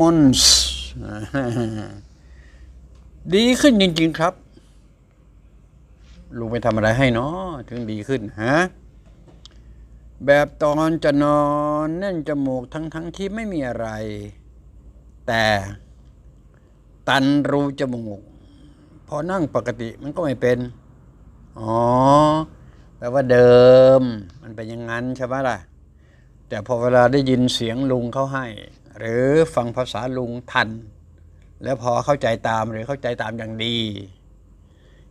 มอนส์ดีขึ้นจริง ๆ ครับ ลุงไปทำอะไรให้เนาะถึงดีขึ้นฮะแบบตอนจะนอนแน่นจมูกทั้งๆทที่ไม่มีอะไร แต่ตันรูจมูก พอนั่งปกติมันก็ไม่เป็น อ๋อแปลว่าเดิม มันเป็นอย่างนั้นใช่ไหมล่ะ แต่พอเวลาได้ยินเสียงลุงเขาให้ หรือฟังภาษาลุงทัน แล้วพอเข้าใจตามหรือเข้าใจตามอย่างดี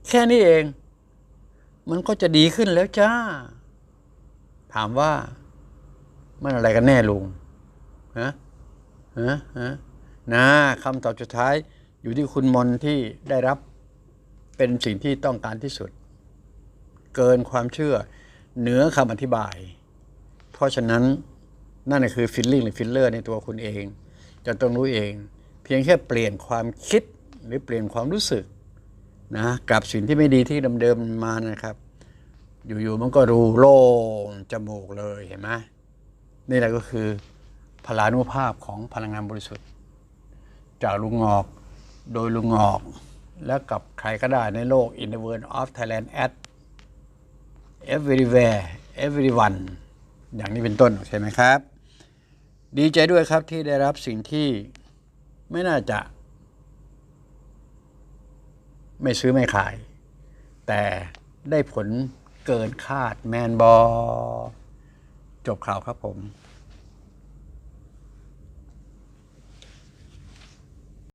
แค่นี้เอง มันก็จะดีขึ้นแล้วจ้า ถามว่า มันอะไรกันแน่ลุงฮะฮะฮะนะคำตอบสุดท้ายอยู่ที่คุณมนที่ได้รับเป็นสิ่งที่ต้องการที่สุด เกินความเชื่อเหนือคำอธิบาย เพราะฉะนั้น นั่นคือฟิลลิ่งหรือฟิลเลอร์ในตัวคุณเองจะต้องรู้เอง เพียงแค่เปลี่ยนความคิดหรือเปลี่ยนความรู้สึกนะกับสิ่งที่ไม่ดีที่เดิมๆมานะครับ อยู่ๆมันก็รูโล่งจมูกเลยเห็นไหมนี่แหละก็คือพลานุภาพของพลังงานบริสุทธิ์ จากลุงงอกโดยลุงงอกแล้วกับใครก็ได้ในโลก in the world of Thailand at everywhere everyone อย่างนี้เป็นต้นใช่ไหมครับ ดีใจด้วยครับที่ได้รับสิ่งที่ไม่น่าจะ ไม่ซื้อไม่ขาย แต่ได้ผลเกินคาดแมนบอ จบข่าวครับผม